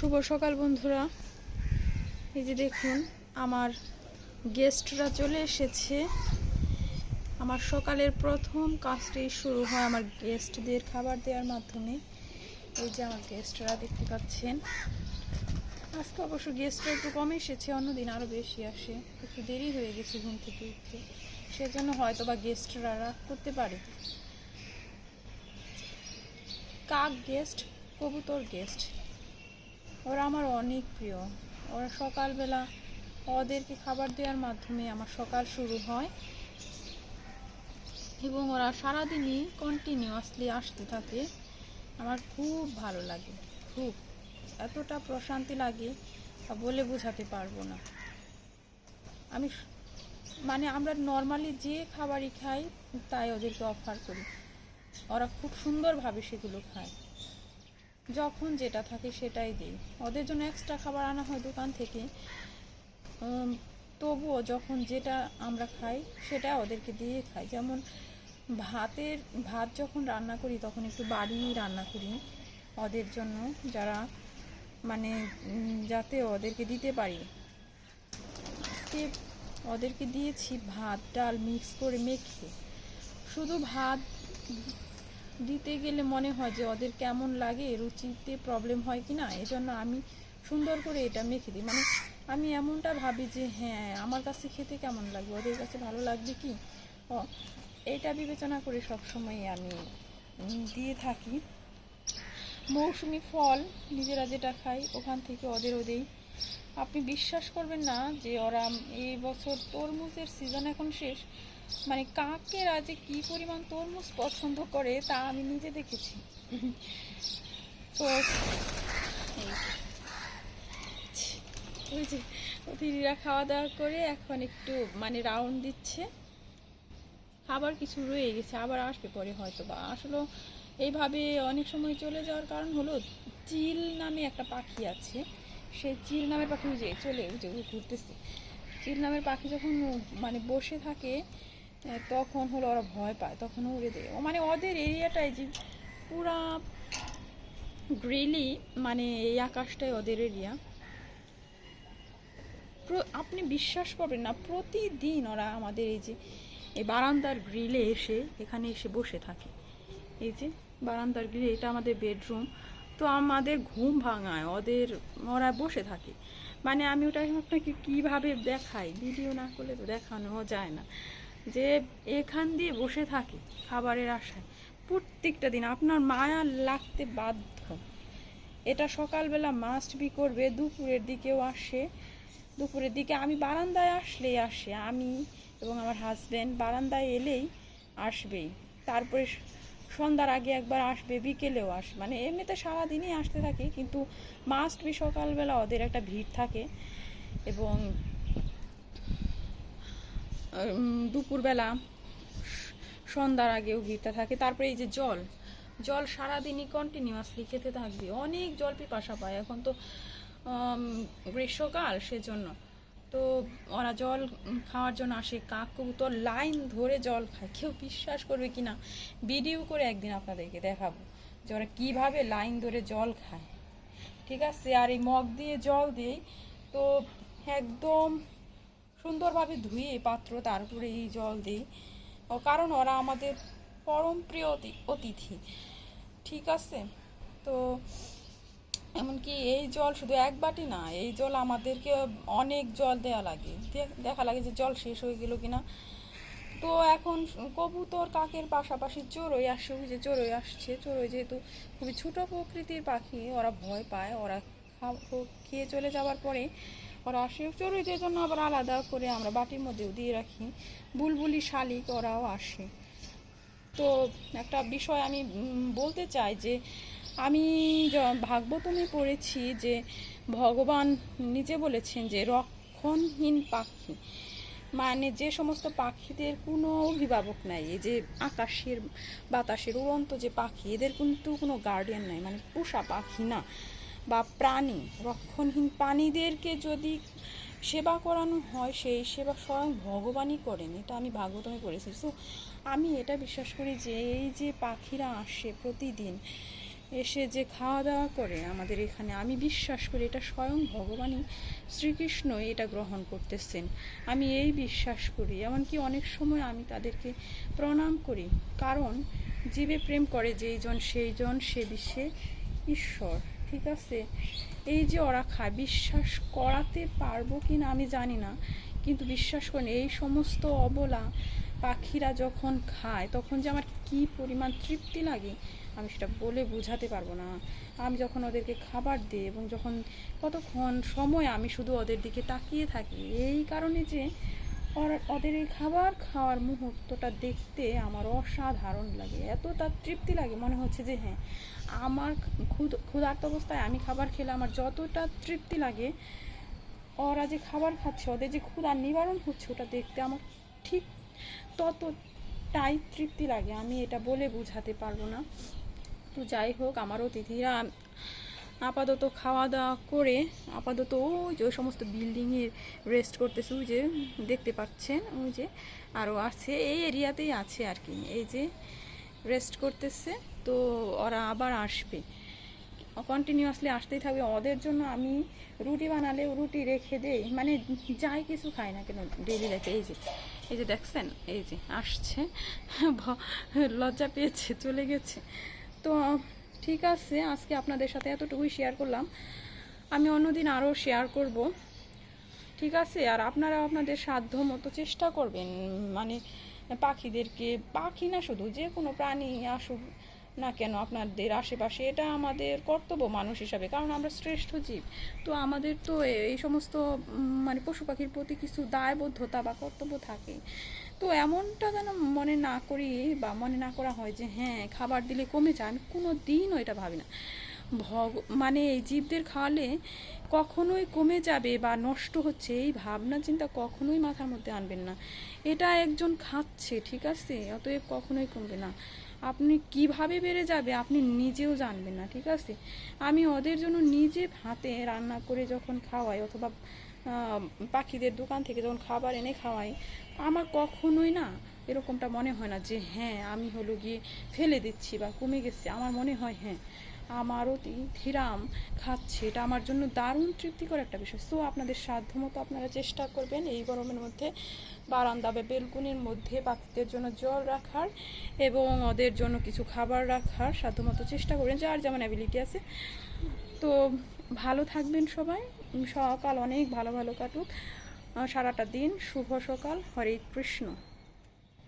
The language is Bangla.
শুভ সকাল বন্ধুরা। এই যে দেখুন, আমার গেস্টরা চলে এসেছে। আমার সকালের প্রথম কাজটি শুরু হয় আমার গেস্টদের খাবার দেওয়ার মাধ্যমে। এই যে আমার গেস্টরা দেখতে পাচ্ছেন। আজকে অবশ্য গেস্টরা একটু কম এসেছে, অন্যদিন আরও বেশি আসে। একটু দেরি হয়ে গেছে ঘুম থেকে উঠতে। সেজন্য হয়তো বা গেস্টরা রাগ করতে পারে। কাক গেস্ট কবুতর গেস্ট ওরা আমার অনেক প্রিয়। ওরা সকালবেলা ওদেরকে খাবার দেওয়ার মাধ্যমে আমার সকাল শুরু হয় এবং ওরা সারাদিনই কন্টিনিউয়াসলি আসতে থাকে। আমার খুব ভালো লাগে, খুব। এতটা প্রশান্তি লাগে বলে বোঝাতে পারব না। আমি মানে আমরা নর্মালি যে খাবারই খাই, তাই ওদেরকে অফার করি। ওরা খুব সুন্দরভাবে সেগুলো খায়। যখন যেটা থাকে সেটাই দিই। ওদের জন্য এক্সট্রা খাবার আনা হয় দোকান থেকে। তবুও যখন যেটা আমরা খাই, সেটা ওদেরকে দিয়ে খাই। যেমন ভাতের, ভাত যখন রান্না করি, তখন একটু বাড়িয়ে রান্না করি। ওদের জন্য যারা মানে যাতে ওদেরকে দিতে পারি। ওদেরকে দিয়েছি ভাত, ডাল মিক্স করে মেখে। শুধু ভাত দিতে গেলে মনে হয় যে ওদের কেমন লাগে, রুচিতে প্রবলেম হয় কি না এজন্য আমি সুন্দর করে এটা মেখে দিই। মানে আমি এমনটা ভাবি যে হ্যাঁ আমার কাছে খেতে কেমন লাগবে, ওদের কাছে ভালো লাগবে কি? ও এইটা বিবেচনা করে সবসময় আমি দিয়ে থাকি। মৌসুমি ফল, নিজেরা যেটা খাই, ওখান থেকে ওদেরও দেই আপনি বিশ্বাস করবেন না যে ওরা এই বছর তরমুজের সিজন এখন শেষ। মানে কাকেরা যে কি পরিমাণ তরমুজ পছন্দ করে তা আমি নিজে দেখেছি। তো। ওই যে, অতিথিরা খাওয়া দাওয়া করে এখন একটু মানে রাউন্ড দিচ্ছে। খাবার কিছু রয়ে গেছে, আবার আসবে পরে হয়তো বা আসলে এইভাবে অনেক সময় চলে যাওয়ার কারণ হলো চিল নামে একটা পাখি আছে। সেই চিল নামের পাখি যে চলে ঘুরতেছে। চিল নামের পাখি যখন মানে বসে থাকে তখন হলো ওরা ভয় পায়, তখন উড়ে দেয়। মানে ওদের এরিয়াটাই যে পুরা গ্রিলি মানে এই আকাশটাই ওদের এরিয়া। আপনি বিশ্বাস করবেন না, প্রতিদিন ওরা আমাদের এই যে, এই বারান্দার গ্রিলে এসে, এখানে এসে বসে থাকে। এই যে বারান্দার গ্রিলে, এটা আমাদের বেডরুম। তো আমাদের ঘুম ভাঙায়, ওদের ওরা বসে থাকে। মানে আমি ওটা আপনাকে কীভাবে দেখাই? ভিডিও না করলে তো দেখানো যায় না। যে এখান দিয়ে বসে থাকে খাবারের আশায়। প্রত্যেকটা দিন আপনার মায়া লাগতে বাধ্য। এটা সকালবেলা মাস্ট বি করবে, দুপুরের দিকেও আসে। দুপুরের দিকে আমি বারান্দায় আসলেই আসে। আমি এবং আমার হাজব্যান্ড বারান্দায় এলেই আসবেই। তারপরে সন্ধ্যার আগে একবার আসবে, বিকেলেও আস মানে এমনিতে সারাদিনই আসতে থাকে, কিন্তু মাস্ট বি সকালবেলা ওদের একটা ভিড় থাকে। এবং দুপুরবেলা সন্ধ্যার আগেও ভিড়টা থাকে। তারপরে এই যে জল জল সারাদিনই কন্টিনিউয়াসলি খেতে থাকবে। অনেক জল পিপাসা পায়। এখন তো গ্রীষ্মকাল, সেজন্য। তো ওরা জল খাওয়ার জন্য আসে। কাক কবুতর লাইন ধরে জল খায়। কেউ বিশ্বাস করবে কি না? ভিডিও করে একদিন আপনাদেরকে দেখাবো যে ওরা কীভাবে লাইন ধরে জল খায়। ঠিক আছে? আর এই মগ দিয়ে জল দিই তো একদম সুন্দরভাবে ধুয়ে পাত্র তার উপরে এই জল দিই ও কারণ ওরা আমাদের পরম প্রিয় অতি- অতিথি। ঠিক আছে? তো এমনকি এই জল শুধু এক বাটি না, এই জল আমাদেরকে অনেক জল দেওয়া লাগে। দেখা লাগে যে জল শেষ হয়ে গেল কিনা। তো এখন কবুতর কাকের পাশাপাশি চড়ুই আসছে যে চড়ুই আসছে। চড়ুই যেহেতু খুবই ছোট প্রকৃতির পাখি, ওরা ভয় পায়, ওরা খেয়ে চলে যাওয়ার পরে ওরা আসে। চড়ুইদের জন্য আবার আলাদা করে আমরা বাটির মধ্যেও দিয়ে রাখি। বুলবুলি শালিক ওরাও আসে। তো একটা বিষয় আমি বলতে চাই যে আমি ভাগবতমে পড়েছি যে ভগবান নিজে বলেছেন যে রক্ষণহীন পাখি মানে যে সমস্ত পাখিদের কোনো অভিভাবক নাই, এই যে আকাশের বাতাসের উড়ন্ত যে পাখি, এদের কিন্তু কোনো গার্ডিয়ান নাই মানে পোষা পাখি না বা প্রাণী। রক্ষণহীন প্রাণীদেরকে যদি সেবা করানো হয়, সেই সেবা স্বয়ং ভগবানই করেন, এটা আমি ভাগবতমে পড়েছি। সো আমি এটা বিশ্বাস করি যে এই যে পাখিরা আসে প্রতিদিন এসে যে খাওয়া দাওয়া করে আমাদের এখানে, আমি বিশ্বাস করি এটা স্বয়ং ভগবানই শ্রীকৃষ্ণ এটা গ্রহণ করতেছেন। আমি এই বিশ্বাস করি, এমনকি অনেক সময় আমি তাদেরকে প্রণাম করি। কারণ জীবে প্রেম করে যেইজন সেইজন সে বিশ্বে ঈশ্বর, ঠিক আছে? এই যে ওরা খায়, বিশ্বাস করাতে পারব কি না আমি জানি না, কিন্তু বিশ্বাস করেন, এই সমস্ত অবলা পাখিরা যখন খায়, তখন যে আমার কি পরিমাণ তৃপ্তি লাগে, আমি সেটা বলে বোঝাতে পারব না। আমি যখন ওদেরকে খাবার দিই এবং যখন কতক্ষণ সময় আমি শুধু ওদের দিকে তাকিয়ে থাকি, এই কারণে যে ওদের এই খাবার খাওয়ার মুহূর্তটা দেখতে আমার অসাধারণ লাগে, এত তার তৃপ্তি লাগে, মনে হচ্ছে যে হ্যাঁ আমার ক্ষুদ ক্ষুধার্ত অবস্থায় আমি খাবার খেলে আমার যতটা তৃপ্তি লাগে, ওরা যে খাবার খাচ্ছে, ওদের যে ক্ষুধার নিবারণ হচ্ছে, ওটা দেখতে আমার ঠিক ততটাই তৃপ্তি লাগে, আমি এটা বলে বোঝাতে পারব না। তো যাই হোক আমার অতিথিরা আপাতত খাওয়া দাওয়া করে, আপাতত ওই যে ওই সমস্ত বিল্ডিংয়ে রেস্ট করতেছে, ওই যে দেখতে পাচ্ছেন, ওই যে আরও আছে এই এরিয়াতেই আছে আর কি, এই যে রেস্ট করতেছে, তো ওরা আবার আসবে। কন্টিনিউয়াসলি আসতেই থাকবে। ওদের জন্য আমি রুটি বানালে রুটি রেখে দেই। মানে যাই কিছু খাই না কেন ডেলি রেখে এই যে এই যে দেখছেন? এই যে আসছে। লজ্জা পেয়েছে, চলে গেছে। তো ঠিক আছে, আজকে আপনাদের সাথে এতটুকুই শেয়ার করলাম। আমি অন্যদিন আরও শেয়ার করব। ঠিক আছে? আর আপনারা আপনাদের সাধ্য মতো চেষ্টা করবেন। মানে পাখিদেরকে, পাখি না শুধু, যে কোনো প্রাণী আসুক না কেন আপনাদের আশেপাশে? এটা আমাদের কর্তব্য মানুষ হিসাবে, কারণ আমরা শ্রেষ্ঠ জীব। তো আমাদের তো এই সমস্ত মানে পশু পাখির প্রতি কিছু দায়বদ্ধতা বা কর্তব্য থাকে। তো এমনটা যেন মনে না করি বা মনে না করা হয় যে হ্যাঁ খাবার দিলে কমে যায়, আমি কোনো দিনও এটা ভাবি না। ভগ মানে এই জীবদের খাওয়ালে কখনোই কমে যাবে বা নষ্ট হচ্ছে, এই ভাবনা চিন্তা কখনোই মাথার মধ্যে আনবেন না। এটা একজন খাচ্ছে, ঠিক আছে? অতএব কখনোই কমবে না। আপনি কীভাবে বেড়ে যাবে আপনি নিজেও জানবেন না, ঠিক আছে? আমি ওদের জন্য নিজে হাতে রান্না করে যখন খাওয়াই অথবা পাখিদের দোকান থেকে যখন খাবার এনে খাওয়াই, আমার কখনোই না এরকমটা মনে হয় না যে হ্যাঁ আমি হলো গিয়ে ফেলে দিচ্ছি বা কমে গেছে। আমার মনে হয় হ্যাঁ। আমারও ধীরাম খাচ্ছে। এটা আমার জন্য দারুণ তৃপ্তিকর একটা বিষয়। সো আপনাদের সাধ্যমতো আপনারা চেষ্টা করবেন এই গরমের মধ্যে বারান্দা বা বেলকুনির মধ্যে পাখিদের জন্য জল রাখার এবং ওদের জন্য কিছু খাবার রাখার সাধ্যমতো চেষ্টা করবেন। যার যেমন অ্যাবিলিটি আছে। তো ভালো থাকবেন সবাই। সকাল অনেক ভালো ভালো কাটুক। সারাটা দিন শুভ সকাল। হরে কৃষ্ণ।